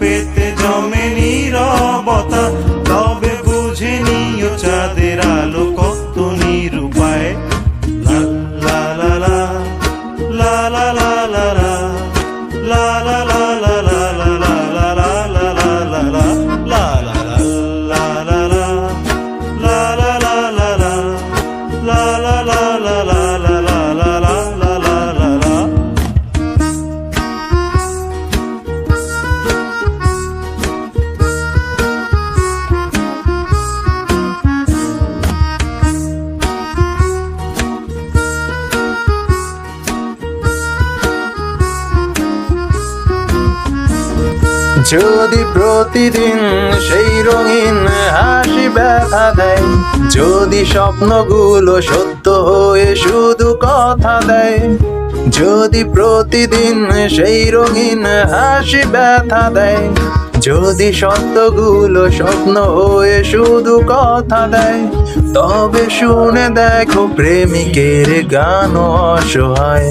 পেতে জমে নীরবতা। যদি প্রতিদিন সেই রঙিন হাসি ব্যথা দেয়, যদি স্বপ্নগুলো সত্য হয়ে শুধু কথা দেয়, যদি প্রতিদিন সেই রঙিন হাসি ব্যথা দেয়, যদি সত্যগুলো স্বপ্ন হয়ে শুধু কথা দেয়, তবে শুনে দেখো প্রেমিকের গান অসহায়।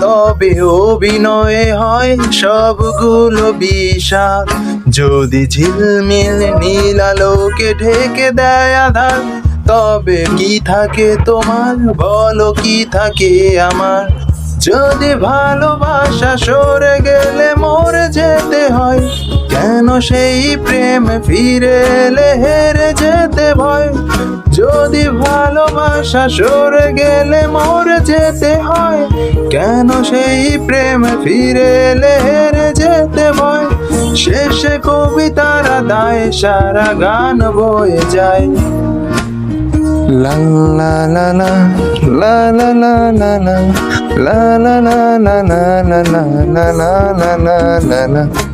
তবে অভিনয়ে হয় সবগুলো বিষাদ। যদি ঝিলমিল নীল আলোকে ঢেকে দেয় আধার, তবে কি থাকে তোমার? বলো কি থাকে আমার? যদি ভালোবাসা সরে গেলে মরে যেতে হয়, কেন সেই প্রেম ফিরে এলে হেরে যেতে ভয়? যদি ভালোবাসা সরে গেলে মরে যেতে হয় কেন সেই প্রেম ফিরে এলে হেরে যেতে ভয় শেষে কবিতারা দায় সারা গান বয়ে যায় la la la la la la la la la la la la la